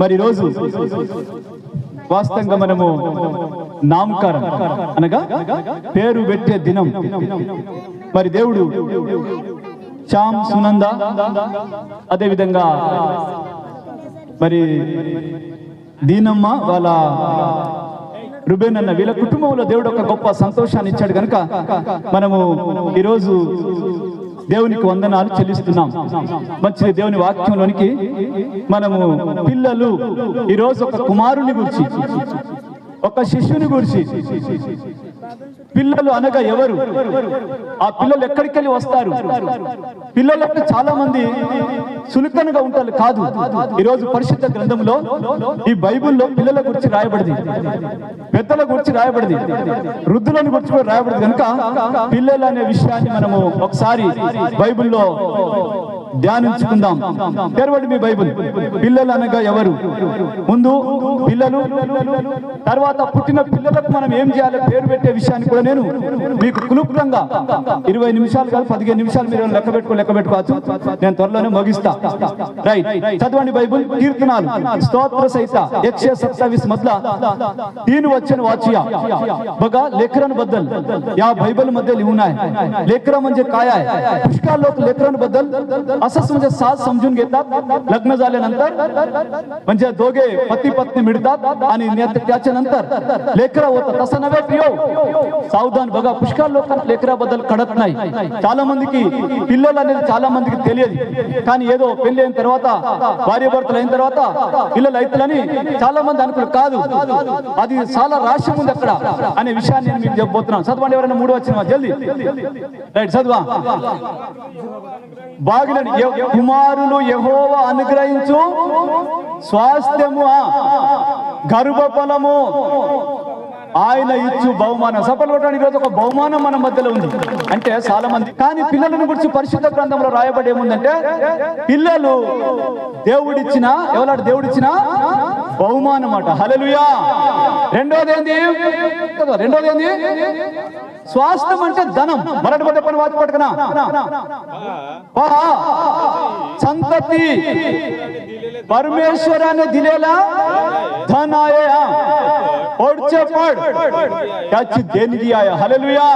మరి రోజు వాస్తవంగా మనము నామకరం అనగా పేరు పెట్టే దినం. మరి దేవుడు శ్యామ్ సునంద అదేవిధంగా మరి దీనమ్మ వాళ్ళ రుబేన్ అన్న వీళ్ళ కుటుంబంలో దేవుడు ఒక గొప్ప సంతోషాన్ని ఇచ్చాడు కనుక మనము ఈరోజు దేవునికి వందనాలు చెల్లిస్తున్నాం. మంచి దేవుని వాక్యంలోనికి మనము పిల్లలు ఈరోజు ఒక కుమారుని గురించి ఒక శిష్యుని గురించి పిల్లలు అనగా ఎవరు? ఆ పిల్లలు ఎక్కడికి వెళ్ళి వస్తారు? పిల్లలకు చాలా మంది సులుకనగా ఉంటారు కాదు. ఈరోజు పరిశుద్ధ గ్రంథంలో ఈ బైబిల్లో పిల్లల గురించి రాయబడింది. పెద్దల గురించి రాయబడింది. వృద్ధులను గురించి కూడా రాయబడింది. కనుక పిల్లలు అనే విషయాన్ని మనము ఒకసారి బైబుల్లో ధ్యానించుకుందాం తెరవండి మీ బైబిల్ పిల్లలు అనగా ఎవరు ముందు పిల్లలు తర్వాత పుట్టిన పిల్లలకు మనం ఏం చేయాలి పేరు పెట్టే విషయాన్ని కూడా నేను మీకు క్లుప్తంగా ఇరవై నిమిషాలు కాదు పదిహేను నిమిషాలు మీరు లెక్క పెట్టుకో లెక్క పెట్టుకోవచ్చు నేను త్వరలోనే ముగిస్తా రైట్ చదవండి బైబిల్ కీర్తనాలు స్తోత్ర సహిత एकशे सत्तावीस मधला तीन वचन वाचूया बघा लेकरांबद्दल या बायबल मध्ये लिहून आहे लेकर म्हणजे काय आहे पुष्कळ लोक लेकरांबद्दल असंच म्हणजे साथ समजून घेतात लग्न झाल्यानंतर म्हणजे दोघे पती पत्नी मिळतात आणि नेत- त्याच्यानंतर लेकर होतं तसं नव्हे प्रियो సావధాన్ బగా పుష్కల లోకానికి లేకరా బద్దలు కడత్ నాయి చాలా మందికి పిల్లలు అనేది చాలా మందికి తెలియదు కానీ ఏదో పెళ్లి అయిన తర్వాత భార్య భర్తలు అయిన తర్వాత పిల్లలు అవుతారని చాలా మంది అనుకున్నారు కాదు అది చాలా రాష్ట్రం ఉంది అక్కడ అనే విషయాన్ని నేను మీకు చెప్పబోతున్నాను చదవండి ఎవరైనా మూడు వచ్చిన జల్దీ రైట్ చదువా బాగిలని ఎ- కుమారులు యహోవ అనుగ్రహించు. స్వాస్థ్యము గర్భఫలము ఆయన ఇచ్చు బహుమానం. సఫలు కొట్టడానికి ఈరోజు ఒక బహుమానం మన మధ్యలో ఉంది. అంటే చాలా మంది కానీ పిల్లలను గురించి పరిశుద్ధ గ్రంథంలో రాయబడి ఏముందంటే పిల్లలు దేవుడిచ్చిన ఎవలాడు దేవుడిచ్చిన బహుమానమాట. హలలుయా రెండోది ఏంది? రెండోది ఏంది? స్వాస్థ్యం అంటే ధనం. మరొక పని వాచి పట్టుకున సంతతి. పరమేశ్వరాన్ని దిలేలా? ధనాయ. పొడిచే పొడ్. దేనికి ఆయ? హలలుయా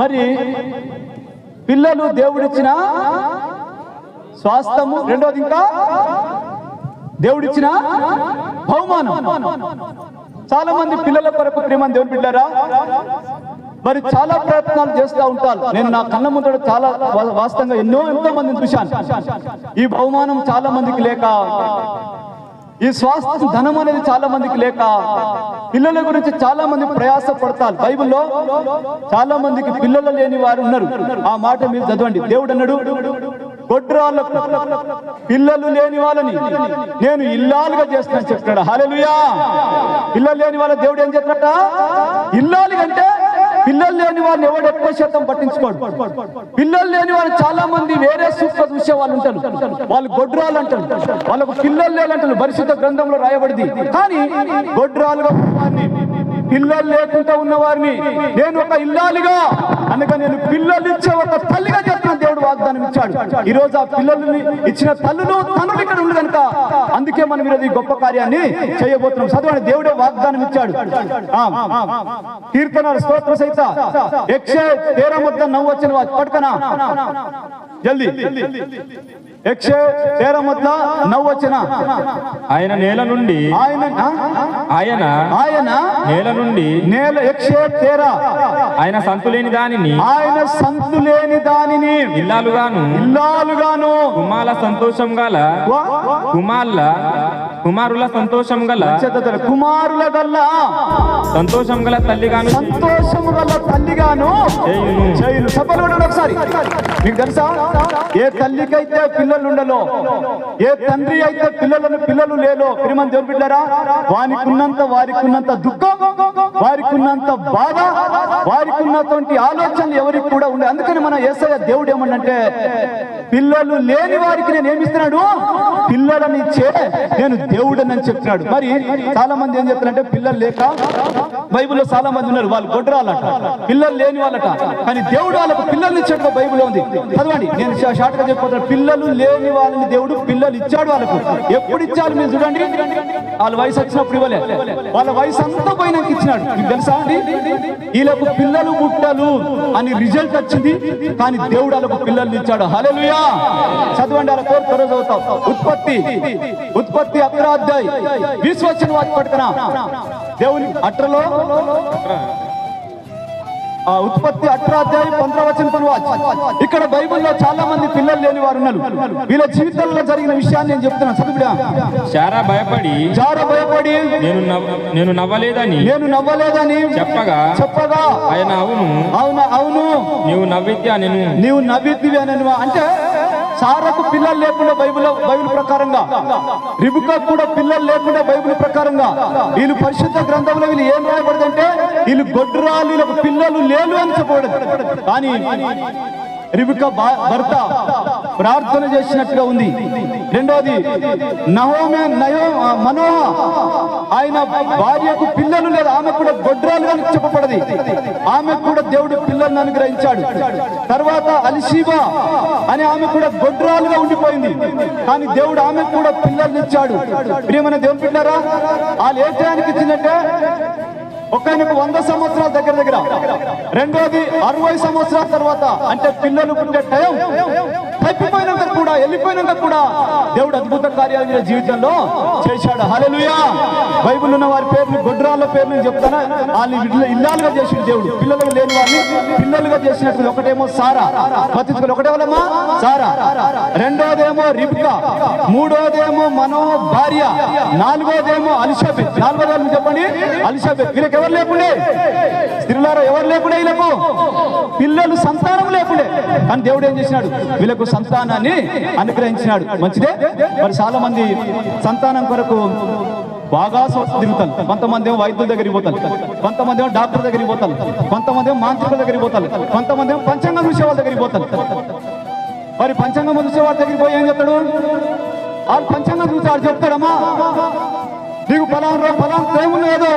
మరి పిల్లలు దేవుడిచ్చిన స్వాస్థము రెండోది ఇంకా? దేవుడిచ్చిన బహుమానం. చాలా మంది పిల్లల కొరకు ప్రేమని దేవుని బిడ్డారా మరి చాలా ప్రయత్నాలు చేస్తూ ఉంటారు. నేను నా కళ్ళ ముందర చాలా వాస్తవంగా ఎన్నో ఎంతో మందిని చూశాను. ఈ బహుమానం చాలా మందికి లేక ఈ స్వాస్థ్య ధనం అనేది చాలా మందికి లేక పిల్లల గురించి చాలా మంది ప్రయాస పడతారు బైబిల్లో చాలా మందికి పిల్లలు లేని వారు ఉన్నారు. ఆ మాట మీరు చదవండి. దేవుడు అన్నాడు గొడ్రాళ్ళకు పిల్లలు లేని వాళ్ళని నేను ఇల్లాలుగా చేస్తానని చెప్తున్నాడు. హలలుయా పిల్లలు లేని వాళ్ళ దేవుడు ఏం చెప్పట ఇల్లాలు అంటే పిల్లలు లేని వారిని ఎవడు ఎక్కువ శాతం పట్టించుకోడు. పిల్లలు లేని వారు చాలా మంది వేరే సూక్ష్మ చూసే వాళ్ళు ఉంటారు. వాళ్ళు గొడ్రాలు అంటారు. వాళ్ళకు పిల్లలు లేదంటారు పరిశుద్ధ గ్రంథంలో రాయబడింది. కానీ గొడ్రాలుగా వారిని పిల్లలు లేకుండా ఉన్న వారిని నేను ఒక ఇల్లాలిగా అనగా నేను పిల్లలు ఇచ్చే ఒక తల్లిగా చెప్తున్న ఇచ్చాడు ఈ రోజు ఆ పిల్లల్ని ఇచ్చిన తల్లులు తనులు ఇక్కడ ఉంది కనుక అందుకే మనం ఈరోజు ఈ గొప్ప కార్యాన్ని చేయబోతున్నాం. చదవండి దేవుడే వాగ్దానం ఇచ్చాడు. కీర్తన స్తోత్ర సహిత. యక్ష తేరం వద్ద నవ్వు వచ్చిన పట్టుకనా. జల్దీ. ఆయన నేల నుండి ఆయన? ఆయన ఆయన నేల నుండి నేల ఎక్షే తేర. ఆయన సంతులేని దానిని ఆయన సంతు లేని దానిని ఇల్లాలుగాను ఇల్లాలుగాను కుమాల సంతోషం గల కుమార్ల కుమారుల సంతోషం గల కుమారుల గల్లా సంతోషం గల తల్లిగాను సంతోషము గల తల్లిగాను చేయును. చేయును. ఒకసారి? మీకు తెలుసా? ఏ తల్లికైతే పిల్లలు ఉండలో ఏ తండ్రి అయితే పిల్లలను పిల్లలు లేలో? పిరిమని దేవుని బిడ్డారా వారికి ఉన్నంత వారికి ఉన్నంత దుఃఖం వారికి ఉన్నంత బాధ వారికి ఉన్నటువంటి ఆలోచనలు ఎవరికి కూడా ఉండే అందుకని మన ఏసయ్య దేవుడు ఏమన్నంటే పిల్లలు లేని వారికి నేను ఏమిస్తున్నాడు? పిల్లలని ఇచ్చే నేను దేవుడని అని చెప్తున్నాడు. మరి చాలా మంది ఏం చెప్తారంటే పిల్లలు లేక బైబిల్లో చాలా మంది ఉన్నారు వాళ్ళు గొడ్రాలట. పిల్లలు లేని వాళ్ళట. కానీ దేవుడు వాళ్ళకు పిల్లల్ని ఇచ్చేట్టుగా బైబిల్లో ఉంది. చదవండి నేను షార్ట్గా చెప్పిపోతాను పిల్లలు లేని వాళ్ళని దేవుడు పిల్లలు ఇచ్చాడు వాళ్ళకు. ఎప్పుడు ఇచ్చారు మీరు చూడండి. వాళ్ళ వయసు వచ్చినప్పుడు ఇవ్వలే. వాళ్ళ వయసు అంతా పోయినాక ఇచ్చినాడు. మీకు తెలుసా అండి? వీళ్ళకు పిల్లలు పుట్టలు అని రిజల్ట్ వచ్చింది. కానీ దేవుడు వాళ్ళకు పిల్లలు ఇచ్చాడు. హల్లెలూయా. చదవండి వాళ్ళ కోరు చదువుతాం. ఉత్పత్తి. ఉత్పత్తి అగ్రాధ్యాయ్ విశ్వచన వాటి పడుతున్నా దేవుని అట్రలో ఉత్పత్తి అట్రాధ్యాయం పంద్రవచన పనువాచ్. ఇక్కడ బైబిల్లో చాలా మంది పిల్లలు లేని వారు ఉన్నారు. వీళ్ళ జీవితంలో జరిగిన విషయాన్ని నేను చెప్తున్నాను చదువుడా శారా భయపడి చాలా భయపడి నేను నవ్వ- నేను నవ్వలేదని నేను నవ్వలేదని చెప్పగా చెప్పగా ఆయన అవును. అవును అవును. నీవు నవ్విద్యా నేను? నీవు నవ్విద్దివి అని అంటే సారకు పిల్లలు లేకుండా బైబుల్ బైబిల్ ప్రకారంగా. రిబుకా కూడా పిల్లలు లేకుండా బైబిల్ ప్రకారంగా. వీళ్ళు పరిశుద్ధ గ్రంథంలో వీళ్ళు ఏం రాయబడదంటే వీళ్ళు గొడ్రాలు వీళ్ళకు పిల్లలు లేరు అని చెప్పబడదు. కానీ రిబుకా భర్త ప్రార్థన చేసినట్టుగా ఉంది. రెండోది నహోమే నయో మనోహ ఆయన భార్యకు పిల్లలు లేదు ఆమె కూడా గొడ్రాలు అని చెప్పబడది. ఆమె కూడా దేవుడు పిల్లల్ని అనుగ్రహించాడు. తర్వాత అలిషీబా అని ఆమె కూడా గొడ్రాలుగా ఉండిపోయింది. కానీ దేవుడు ఆమె కూడా పిల్లల్ని ఇచ్చాడు. ప్రియమైన దేవుడు పిల్లరా వాళ్ళు ఏ టయానికి ఇచ్చిందంటే ఒక ఆయనకు వంద సంవత్సరాల దగ్గర దగ్గర. రెండోది అరవై సంవత్సరాల తర్వాత అంటే పిల్లలు పుట్టే టైం తప్పిపోయినాక కూడా వెళ్ళిపోయినాక కూడా దేవుడు అద్భుత కార్యాలు మీరు జీవితంలో చేశాడు. హలలుయా బైబిల్ ఉన్న వారి పేర్లు గొడ్రాళ్ళ పేర్లు నేను చెప్తాను? వాళ్ళు ఇల్లాలుగా చేసిన దేవుడు. పిల్లలు లేని వారిని పిల్లలుగా చేసినట్టు ఒకటేమో సారా. బతికులు ఒకటే వాళ్ళమ్మా సారా. రెండోదేమో రిబ్కా. మూడోదేమో మనో భార్య. నాలుగోదేమో అలిషాబెత్. నాలుగోదేమో చెప్పండి. అలిషాబెత్. వీళ్ళకి ఎవరు లేకుండే? తిరులారా ఎవరు లేకుండా వీళ్ళకు? పిల్లలు సంతానం లేకుండే. కానీ దేవుడు ఏం చేసినాడు? వీళ్ళకు సంతానాన్ని అనుగ్రహించినాడు. మంచిదే? మరి చాలా మంది సంతానం కొరకు బాగా సంస్థ తిరుగుతారు. కొంతమంది ఏమో వైద్యుల దగ్గరికి పోతారు. కొంతమంది ఏమో డాక్టర్ దగ్గరికి పోతారు. కొంతమంది ఏమో మాంత్రికుల దగ్గరికి పోతారు. కొంతమంది ఏమో పంచాంగం చూసే వాళ్ళ దగ్గరికి పోతారు. మరి పంచాంగం చూసే వాళ్ళ దగ్గరికి పోయి ఏం చెప్తాడు? వాళ్ళు పంచాంగం చూసి వాడు చెప్తాడమ్మా. నీకు ఫలానా రోజు ఫలానా టైం ఏదో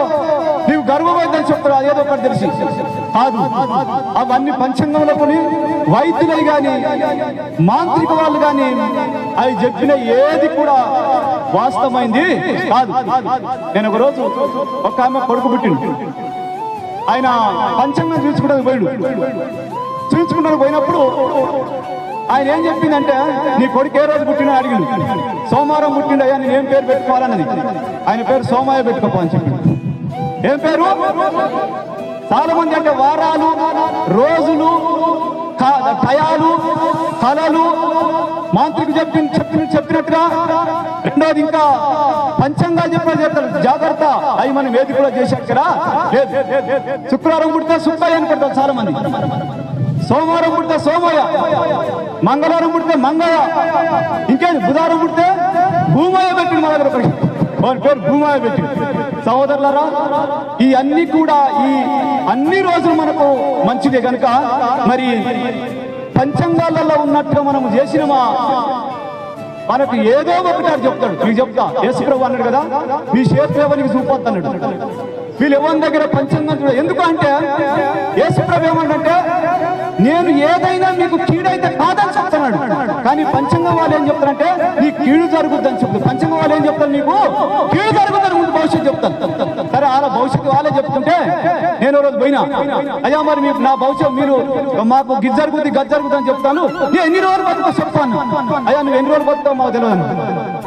నీవు గర్వమైందని చెప్తాడు అదేదో ఒకటి తెలిసి. కాదు అవన్నీ పంచాంగంలో కొని వైద్యులై కానీ మాంత్రిక వాళ్ళు కానీ అవి చెప్పిన ఏది కూడా వాస్తవమైంది? కాదు. నేను ఒక రోజు ఒక ఆమె కొడుకు పుట్టిండు. ఆయన పంచాంగం చూసుకోవడానికి పోయాడు. చూపించుకుంటానికి పోయినప్పుడు ఆయన ఏం చెప్పిందంటే నీ కొడుకు ఏ రోజు పుట్టినా అడిగిండు. సోమవారం పుట్టిండు అయ్యా నేను ఏం పేరు పెట్టుకోవాలన్నది. ఆయన పేరు సోమయ్య పెట్టుకోపో అని చెప్పిండు. ఏం పేరు? చాలా మంది అంటే వారాలు రోజులు టయాలు కళలు మాంత్రికు చెప్పిన చెప్పిన చెప్పినట్టుగా రెండోది ఇంకా పంచంగా చెప్పిన చెప్తారు. జాగ్రత్త అవి మనం ఏది కూడా చేశాక లేదు. శుక్రవారం పుడితే సుబ్బయ్య అని పెడతారు చాలా మంది సోమవారం పుడితే సోమయ్య మంగళవారం పుడితే మంగళ ఇంకేంటి బుధవారం పుడితే భూమయ్య పెట్టింది మా దగ్గర వారి పేరు భూమయ్య పెట్టి సహోదరులరా ఈ అన్ని కూడా ఈ అన్ని రోజులు మనకు మంచిదే కనుక మరి పంచంగాలలో ఉన్నట్టుగా మనం చేసినమా? మనకు ఏదో ఒకటి చెప్తాడు. నీకు చెప్తా. యేసుప్రభు అన్నాడు కదా మీ శేత్రేవనికి చూపొద్దు అన్నాడు వీళ్ళు ఎవరి దగ్గర పంచంగా చూడ ఎందుకు అంటే యేసుప్రభు ఏమంటే నేను ఏదైనా మీకు కీడైతే కాదని చెప్తున్నాడు. కానీ పంచంగం వాళ్ళు ఏం చెప్తారంటే నీ కీడు జరుగుద్దని చెప్తారు. పంచంగం వాళ్ళు ఏం చెప్తారు నీకు? కీడు జరుగుతుంది ముందు భవిష్యత్తు చెప్తాను సరే అలా భవిష్యత్తు వాళ్ళే చెప్తుంటే నేను రోజు పోయినా. అయ్యా మరి మీకు నా భవిష్యత్తు మీరు మాకు గిజ్ జరుగుద్ది గజ్ అని చెప్తాను. ఎన్ని రోజులు బతుకు చెప్తాను? అయ్యా నువ్వు ఎన్ని రోజులు బతుకుతావు మాకు తెలియదు.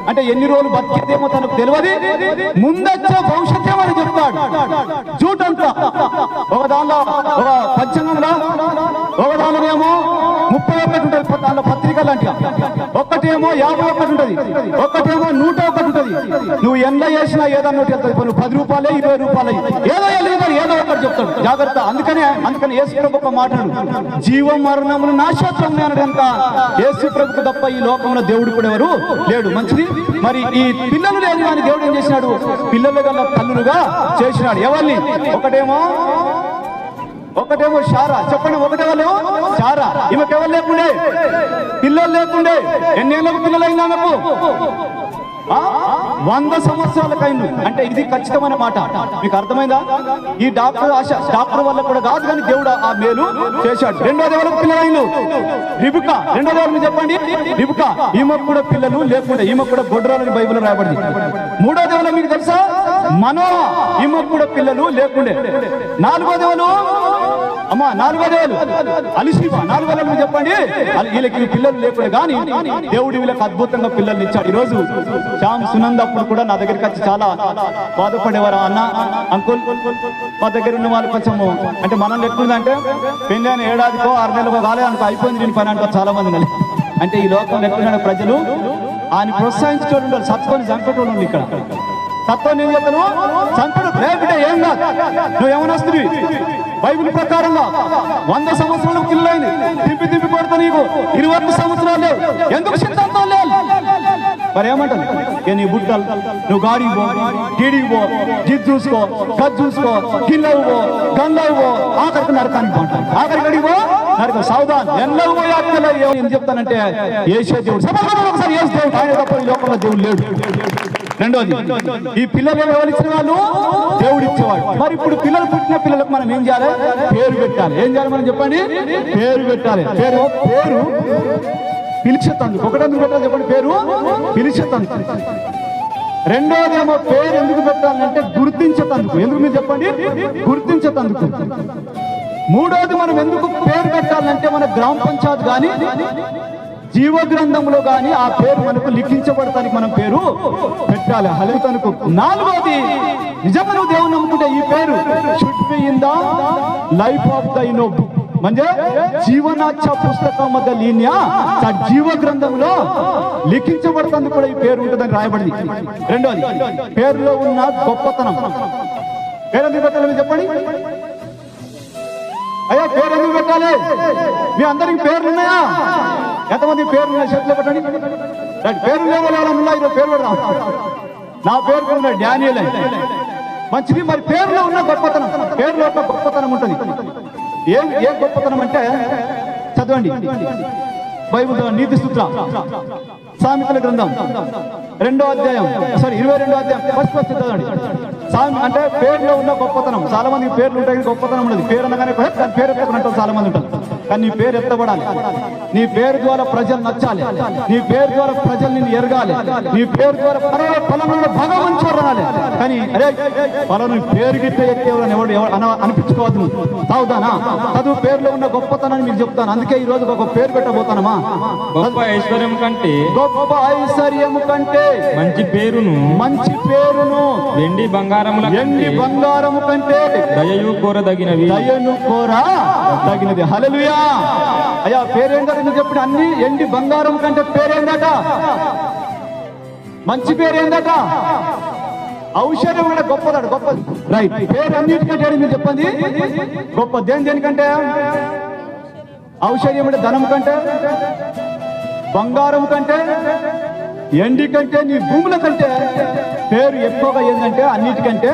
అంటే ఎన్ని రోజులు బతికేదేమో తనకు తెలియదు. ముందొచ్చే భవిష్యత్తే అని చెప్తాడు. చూడంతా ఒక దానిలో ఒక పంచంగంలో ఒక దానిలోనేమో ముప్పై ఒకటి ఉంటుంది దానిలో పత్రిక లాంటిగా ఒక్కటేమో యాభై ఒకటి ఉంటుంది. ఒక్కటేమో నూట ఒకటి ఉంటుంది. నువ్వు ఎంత చేసినా ఏదన్నా ఒకటి వెళ్తుంది నువ్వు పది రూపాయలే ఇరవై రూపాయలే. ఏదో వెళ్ళి ఏదో ఒకటి చెప్తాడు జాగ్రత్త. అందుకనే అందుకని యేసు ప్రభు ఒక మాట్లాడు జీవం మరణములు నాశత్వం అన్నాడు కనుక యేసు ప్రభుకు తప్ప ఈ లోకంలో దేవుడు కూడా ఎవరు లేడు. మంచిది? మరి ఈ పిల్లలు లేని వాని దేవుడు ఏం చేసినాడు? పిల్లలు గల తల్లులుగా చేసినాడు. ఎవరిని? ఒకటేమో ఒకటేమో షారా చెప్పండి ఒకటేవాళ్ళు? షారా ఈమెకెవరు లేకుండే? పిల్లలు లేకుండే. ఎన్నేళ్ళకు పిల్లలు అయింది ఆమెకు వంద సంవత్సరాలకైండు అంటే ఇది ఖచ్చితమైన మాట. మీకు అర్థమైందా? ఈ డాక్టర్ ఆశ డాక్టర్ వల్ల కూడా కాదు కానీ దేవుడు ఆ మేలు చేశాడు. రెండో దేవులకు పిల్లలైన రిబుక. రెండో దేవుడు చెప్పండి? రిబుక. ఈమెకు కూడా పిల్లలు లేకుండా. ఈమె కూడా గొడ్రాలని బైబిల్ రాయబడింది. మూడో దేవుడు మీకు తెలుసా? మనో ఈమెకు కూడా పిల్లలు లేకుండే. నాలుగో దేవుడు అమ్మా నాలుగు వేలు అలిసిమా నాలుగు దేవుడు చెప్పండి. వీళ్ళకి పిల్లలు లేకుండా కానీ దేవుడు వీళ్ళకి అద్భుతంగా పిల్లల్ని ఇచ్చాడు. ఈ రోజు శ్యామ్ సునంద అప్పుడు కూడా నా దగ్గరికి వచ్చి చాలా బాధపడేవారు అన్న? అంకుల్ మా దగ్గర ఉన్న వాళ్ళు కొంచెము అంటే మనం ఎట్లుందంటే పెళ్ళి ఏడాదికో ఆరు నెలలకో కాలేదు అనుకో అయిపోయింది నేను పని అంటారు చాలా మంది అంటే ఈ లోకంలో ఎట్లున్నాడు ప్రజలు? ఆయన ప్రోత్సహించేటోళ్ళు ఉండాలి సత్కొని చంపేటోళ్ళు ఇక్కడ. సత్వం ఏం చెప్తాను చంపడు లేకుంటే ఏం కాదు. నువ్వు ఏమనొస్తుంది బైబిల్ ప్రకారంగా వంద సంవత్సరాలు పిల్లలైంది తిప్పి తిప్పి కొడతా నీకు. ఇరవై సంవత్సరాలు. లేవు ఎందుకు సిద్ధాంతం లేదు? మరి ఏమంటారు? ఏ నీ బుట్టలు నువ్వు గాడి పో టీడీకి పో జిద్ చూసుకో గద్ చూసుకో కిల్లవు పో గంగవు పో ఆఖరికి నరకానికి పోంటాను ఆఖరికి అడిగి పో? నరక. సౌదాన్ ఎన్నవు పోయి అక్కల ఏం చెప్తానంటే ఏసే దేవుడు. సమాధానం ఒకసారి ఏసు దేవుడు. ఆయన తప్ప ఈ లోకంలో దేవుడు లేడు. రెండోది ఈ పిల్లలు ఎవరు ఇచ్చిన వాళ్ళు? దేవుడు ఇచ్చేవాడు మరి ఇప్పుడు పిల్లలు పుట్టిన పిల్లలకు మనం ఏం చేయాలి? పేరు పెట్టాలి. ఏం చేయాలి మనం చెప్పండి? పేరు పెట్టాలి. పేరు పేరు పిలిచేతందుకు ఒకటెందుకు పెట్టాలి చెప్పండి? పేరు పిలిచేతందుకు రెండోది ఏమో పేరు ఎందుకు పెట్టాలంటే గుర్తించేతందుకు ఎందుకు మీరు చెప్పండి? గుర్తించేతందుకు మూడోది మనం ఎందుకు పేరు పెట్టాలంటే మన గ్రామ పంచాయత్ కానీ జీవ గ్రంథంలో కానీ ఆ పేరు మనకు లిఖించబడటానికి మనం పేరు పెట్టాలి హలితనుకు నాలుగోది నిజంగా నువ్వు దేవుని నమ్ముకుంటే ఈ పేరు should be in the life of the Eno म्हणजे జీవనాచ పుస్తకం లీన్యా జీవ గ్రంథంలో లిఖించబడుతుంది కూడా ఈ పేరు ఉంటుందని రాయబడింది రెండోది పేరులో ఉన్న గొప్పతనం పేరు ఎందుకు పెట్టాలి మీరు చెప్పండి అయ్యా పేరు ఎందుకు పెట్టాలి మీ అందరికి పేర్లు ఉన్నాయా ఎంతమంది పేరు ఉన్నాయి చేతిలో పెట్టండి. పేరు లేవాలన్నా ఈరోజు పేరు పెడదాం. నా పేరు కూడా డానియల్. మంచిది మరి పేరులో ఉన్న గొప్పతనం పేరులో ఒక గొప్పతనం ఉంటుంది. ఏం ఏ గొప్పతనం అంటే చదవండి. బైబుల్ నీతి సూత్ర సామెతల గ్రంథం రెండో అధ్యాయం సారీ ఇరవై రెండో అధ్యాయం ఫస్ట్ ఫస్ట్ చదవండి. సామి అంటే పేరులో ఉన్న గొప్పతనం. చాలా మంది పేర్లు ఉంటాయి గొప్పతనం ఉండదు. పేరు అనగానే దాని పేరు పెట్టుకున్నట్టు చాలా మంది ఉంటారు. కానీ నీ పేరు ఎత్తబడాలి. నీ పేరు ద్వారా ప్రజలు నచ్చాలి. నీ పేరు ద్వారా ప్రజలు నిన్ను ఎరగాలి. నీ పేరు ద్వారా అనాలి కానీ అరే పలానా పేరు గిట్ట ఎక్కేవాళ్ళని ఎవడు అన- అనిపించుకోవద్దు తావుదానా చదువు పేరులో ఉన్న గొప్పతనాన్ని మీకు చెప్తాను. అందుకే ఈ రోజు ఒక పేరు పెట్టబోతానమ్మా గొప్ప ఐశ్వర్యం కంటే గొప్ప ఐశ్వర్యము కంటే మంచి పేరును మంచి పేరును వెండి బంగారముల ఎండి కంటే బంగారము కంటే దయయు కోరదగినవి. దయను కోరా తగినది హల్లెలూయా. అయ్యా పేరేందట నువ్వు చెప్పిన అన్ని? ఎండి బంగారం కంటే పేరేందట? మంచి పేరేందట? ఔషధం కూడా గొప్పదట గొప్ప రైట్ పేరు అన్నిటికంటే మీరు చెప్పండి. గొప్ప దేని దేనికంటే? ఔషధం అంటే ధనం కంటే బంగారం కంటే ఎండి కంటే నీ భూముల కంటే. పేరు ఎక్కువగా ఏంటంటే అన్నిటికంటే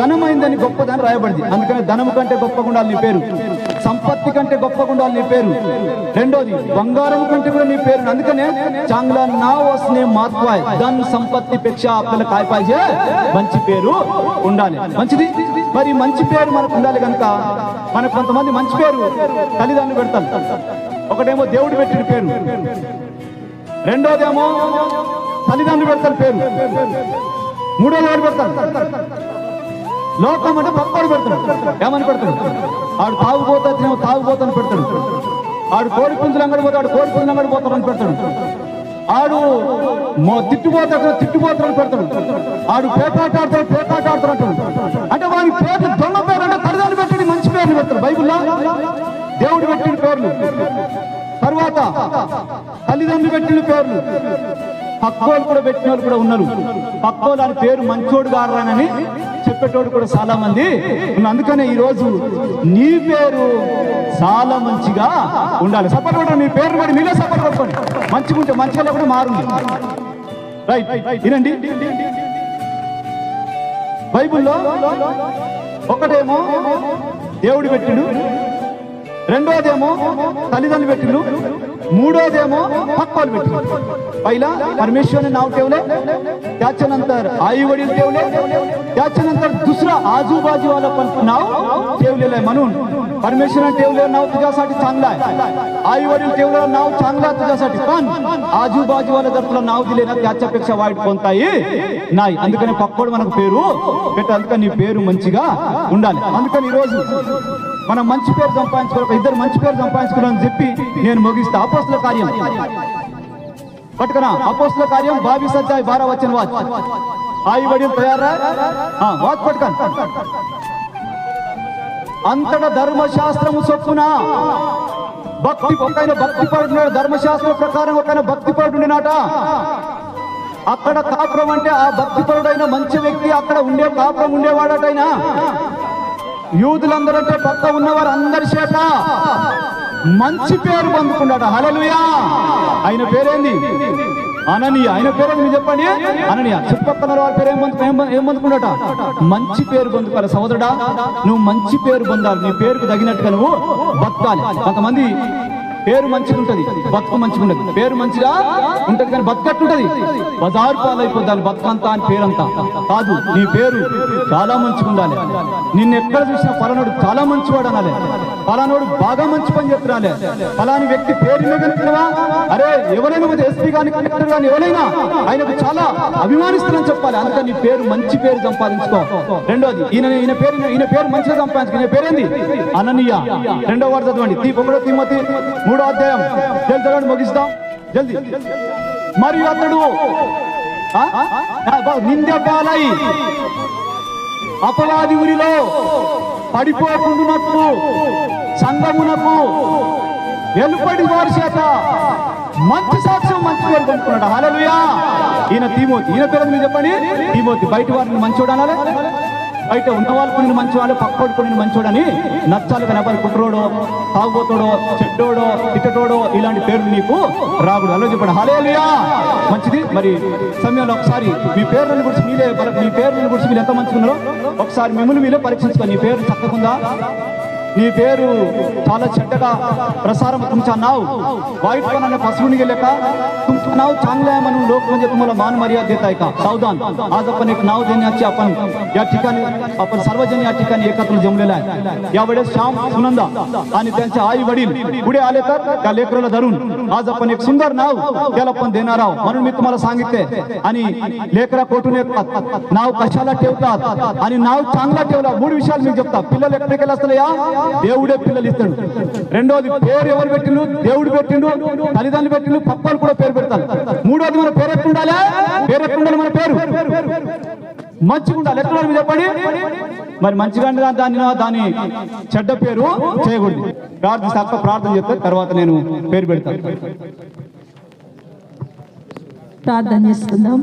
ఘనమైందని గొప్పదని రాయబడింది. అందుకని ధనము కంటే గొప్పగా ఉండాలి నీ పేరు. సంపత్తి కంటే గొప్పగా ఉండాలి నీ పేరు. రెండోది బంగారం కంటే కూడా నీ పేరు. అందుకనే చాంగ్లా నా వస్తే మాత్వాయ్. ధన్ సంపత్తి పెక్ష అప్పల కాయపాయే మంచి పేరు ఉండాలి. మంచిది? మరి మంచి పేరు మనకు ఉండాలి కనుక మనకు కొంతమంది మంచి పేరు తల్లిదండ్రులు పెడతాం ఒకటేమో దేవుడు పెట్టిన పేరు. రెండోదేమో తల్లిదండ్రులు పెడతారు పేరు. మూడో వాడు పెడతారు. లోకం అంటే పప్పాడు పెడతాడు ఏమని పెడతాడు ఆడు తాగుపోతానేమో తాగుపోతాను పెడతాడు ఆడు కోడి పుంజులు అంగడి పోతాడు కోడి పుంజులు అంగడి పోతాడని పెడతాడు ఆడు మొ- తిట్టుపోతాడు తిట్టుపోతాడని పెడతాడు ఆడు పేపాట ఆడతాడు పేపాట ఆడతాడు అంటే వాడి పేరు దొంగ పేరు అంటే తల్లిదండ్రులు పెట్టిన మంచి పేర్లు పెడతాడు బైబిల్లో దేవుడు పెట్టిన పేర్లు. తర్వాత తల్లిదండ్రులు పెట్టిన పేర్లు. పక్కోలు కూడా పెట్టిన వాళ్ళు కూడా ఉన్నారు. పక్కోలు అని పేరు మంచోడు గారని పెట్టేటోడు కూడా చాలా మంది అందుకనే ఈరోజు నీ పేరు చాలా మంచిగా ఉండాలి. సపోర్ట్ కూడా మీ పేరు కూడా మీరే సపోర్ట్ కొట్టుకోండి. మంచిగా ఉంటే మంచిగా కూడా మారుంది. రైట్ వినండి. బైబుల్లో ఒకటేమో దేవుడు పెట్టిడు. రెండోదేమో తల్లిదండ్రులు పెట్టిండు. మూడోదేమో పక్కలు పెట్టిడు. పైలా పరమేశ్వరుని నావటేవులే त्याच्यानंतर आई वडील ठेवले त्याच्यानंतर दुसरा आजूबाजूवाला पण नाव ठेवलेलं आहे म्हणून परमेश्वराने ठेवलेलं नाव तुझ्यासाठी चांगलं आहे आई वडील ठेवलेलं नाव चांगलं आहे तुझ्यासाठी पण आजूबाजूवाला जर तुला नाव दिले ना त्याच्यापेक्षा वाईट कोणताही नाही అందుకని పక్కోడు మనకు పేరు పెట్ట అందుకని నీ పేరు మంచిగా ఉండాలి అందుకని ఈరోజు మనం మంచి పేరు సంపాదించుకోవాలి ఇద్దరు మంచి పేరు సంపాదించుకోవాలని చెప్పి నేను ముగిస్తా అపోస్తుల కార్యం पटकना अपोस्तल कार्य बावीस अध्याय बारा वचन वाच आई वडील तयार आहे हा वाच पटकन అంతట ధర్మశాస్త్రము చొప్పున భక్తి ఒక ఆయన భక్తి పడుతున్నాడు ధర్మశాస్త్రం ప్రకారం ఒక ఆయన భక్తి పడుతున్నాట అక్కడ కాపురం అంటే ఆ భక్తి పరుడైన మంచి వ్యక్తి అక్కడ ఉండే కాపురం ఉండేవాడటైనా యూదులందరూ అంటే పక్క ఉన్నవారు అందరి చేత మంచి పేరు పొందుకున్నాడు. హలలుయా ఆయన పేరేంది? అననీయ. ఆయన పేరేంది మీరు చెప్పండి? అననీయ. చుట్టుపక్కల వాళ్ళ పేరు ఏం ఏం పొందుకున్నాట మంచి పేరు పొందుకోవాలి సోదరుడా నువ్వు మంచి పేరు పొందాలి. నీ పేరుకు తగినట్టుగా నువ్వు బతకాలి. కొంతమంది పేరు మంచిగా ఉంటది బతుకు మంచిగా ఉండదు పేరు మంచిగా ఉంటది కానీ బతుకట్టుంటది బజారు పాలైపోతాను బతుకంతా అని పేరంతా. కాదు నీ పేరు చాలా మంచిగా ఉండాలి నిన్ను ఎక్కడ చూసినా పలానోడు చాలా మంచివాడు అనాలి. పలానోడు బాగా మంచి పని చెప్తున్నాలే పలాని వ్యక్తి పేరు కనుక్కున్నావా అరే ఎవరైనా ఎస్పీ కానీ కలెక్టర్ కానీ ఎవరైనా ఆయనకు చాలా అభిమానిస్తున్నాను చెప్పాలి. అందుకని నీ పేరు మంచి పేరు సంపాదించుకో. రెండోది ఈయన ఈయన పేరు ఈయన పేరు మంచిగా సంపాదించుకో. ఈయన పేరేంది? అననీయ. రెండో వాడు చదవండి. తీ ఒకటో తిమ్మతి. మూడో అధ్యాయం. జల్ది చదవండి ముగిస్తాం. జల్ది. మరియు అతడు నింద పాలై అపవాది ఊరిలో పడిపోకుండానట్లు సంగమునకు వెలుపడి వారి చేత మంచి సాక్ష్యం మంచి వారు పంపుకున్నాడు హలలుయా ఈయన తీమోతి ఈయన పేరు మీరు చెప్పండి. తీమోతి బయట వారిని మంచోడు అనాలి బయట ఉన్న వాళ్ళు కొన్ని మంచివాడు పక్కోడు కొన్ని మంచోడని నచ్చాలి కానీ అబ్బాయి కుట్రోడో తాగుబోతోడో చెడ్డోడో ఇట్టటోడో ఇలాంటి పేర్లు నీకు రాకూడదు. అలా చెప్పాడు హలేలుయా. మంచిది. మరి సమయంలో ఒకసారి మీ పేర్లను గురించి మీరే మీ పేర్లను గురించి మీరు ఎంత మంచుకున్నారో ఒకసారి మిమ్మల్ని మీరే పరీక్షించుకో నీ పేరు చక్కకుందా నీ పేరు చాలా చెడ్డగా प्रसारम तुमचं नाव वाईटपणाने फसवून गेले का तुमचं नाव चांगलं आहे म्हणून लोक म्हणजे तुम्हाला मान मर्यादा देत आहे का सावधान आज आपण एक नाव देण्याची आपण या ठिकाणी आपण सर्वजण या ठिकाणी एकत्र जमलेला आहे यावेळेस श्याम सुनंदा आणि त्यांचे आई वडील पुढे आले तर त्या लेकराला धरून आज आपण एक सुंदर नाव त्याला पण देणार आहोत म्हणून मी तुम्हाला सांगितले आणि लेकरा कोठून येतात नाव कशाला ठेवतात आणि नाव चांगला ठेवला మూడు విషయాలు మీకు చెప్తా పిల్లలు ఎక్కడికి వస్తున్నాయా దేవుడే పిల్లలు ఇస్తాడు. రెండోది పేరు ఎవరు పెట్టిండు దేవుడు పెట్టిండు తల్లిదండ్రులు పెట్టిండు పప్పాలు కూడా పేరు పెడతారు. మూడోది మన పేరు ఎట్టుండాలి పేరు ఎట్టుండాలి మన పేరు? మంచిగా ఉండాలి. ఎట్లా చెప్పండి? మరి మంచిగా ఉండాలి దాన్ని దాని చెడ్డ పేరు చేయకూడదు. ప్రార్థన అక్క ప్రార్థన చెప్తే తర్వాత నేను పేరు పెడతాను. ప్రార్థన చేసుకుందాం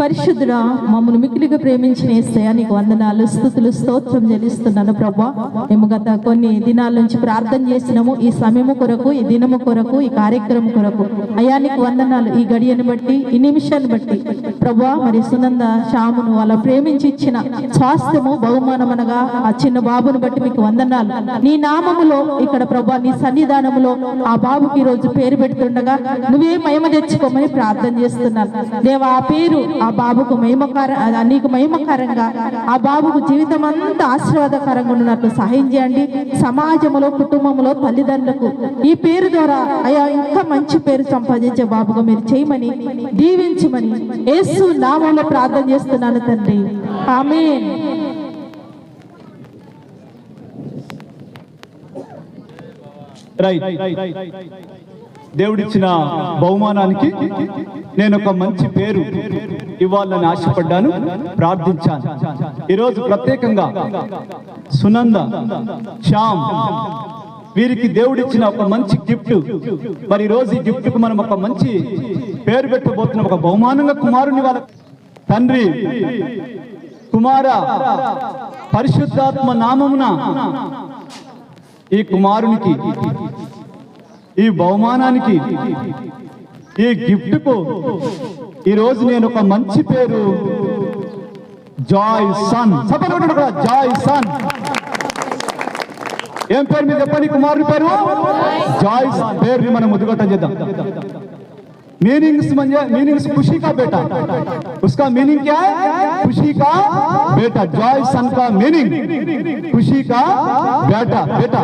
పరిశుద్ధుడా మమ్మల్ని మిక్కిలిగా ప్రేమించిన ఏస్తయ్య నీకు వందనాలు స్థుతులు స్తోత్రం చెల్లిస్తున్నాను ప్రభా. మేము గత కొన్ని దినాల నుంచి ప్రార్థన చేసినాము ఈ సమయము కొరకు ఈ దినము కొరకు ఈ కార్యక్రమం కొరకు. అయ్యా నీకు వందనాలు. ఈ గడియను బట్టి ఈ నిమిషాన్ని బట్టి ప్రభా మరి సునంద శ్యామును వాళ్ళ ప్రేమించి ఇచ్చిన స్వాస్థ్యము బహుమానమనగా ఆ చిన్న బాబును బట్టి మీకు వందనాలు. నీ నామములో ఇక్కడ ప్రభా నీ సన్నిధానములో ఆ బాబుకి ఈ రోజు పేరు పెడుతుండగా నువ్వే మయమ తెచ్చుకోమని ప్రార్థన చేస్తున్నాను. దేవా ఆ పేరు ఆ బాబుకు మహిమకర ఆ నీకు మహిమకరంగా ఆ బాబుకు జీవితం అంతా ఆశీర్వాదకరంగా ఉన్నట్లు సహాయం చేయండి. సమాజంలో కుటుంబంలో తల్లిదండ్రులకు. ఈ పేరు ద్వారా అయ్యా ఇంకా మంచి పేరు సంపాదించే బాబుగా మీరు చేయమని దీవించమని యేసు నామంలో ప్రార్థన చేస్తున్నాను తండ్రి. ఆమె రైట్. దేవుడిచ్చిన బహుమానానికి నేను ఒక మంచి పేరు ఇవ్వాలని ఆశపడ్డాను ప్రార్థించాను. ఈరోజు ప్రత్యేకంగా సునంద శ్యామ్ వీరికి దేవుడిచ్చిన ఒక మంచి గిఫ్ట్. మరి రోజు ఈ గిఫ్ట్కు మనం ఒక మంచి పేరు పెట్టబోతున్న. ఒక బహుమానంగా కుమారుని వాళ్ళ తండ్రి కుమార పరిశుద్ధాత్మ నామమున ఈ కుమారునికి ఈ బహుమానానికి ఈ గిఫ్ట్కు ఈ రోజు నేను ఒక మంచి పేరు జాయ్ సన్ జాయ్ సన్ ఏం పేరు మీద చెప్పండి కుమారుని పేరు? జాయిస్ పేరుని మనం ముద్దుగట్ట చేద్దాం. मीनिंग्स म्हणजे मीनिंग्स खुशी का बेटा उसका मीनिंग क्या है खुशी का बेटा जॉय सन का मीनिंग खुशी का बेटा बेटा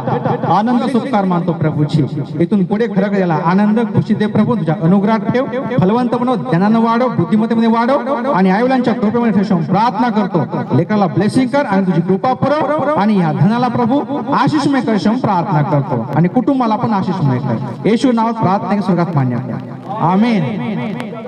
आनंद सुखकार मानतो प्रभूची इथून पुढे खरं याला आनंद खुशी दे प्रभू तुझ्या अनुग्रहात ठेव फलवंत बनव ज्ञानानं वाढव बुद्धिमत्तेमध्ये वाढव आणि आईवलांच्या कृपेमध्ये ठेव प्रार्थना करतो लेकराला ब्लेसिंग कर आणि तुझी कृपा पुरव आणि या धनाला प्रभू आशिषमय करशम प्रार्थना करतो आणि कुटुंबाला पण आशिषमय कर येशू नाव प्रार्थना स्वर्गात मान्य Amen.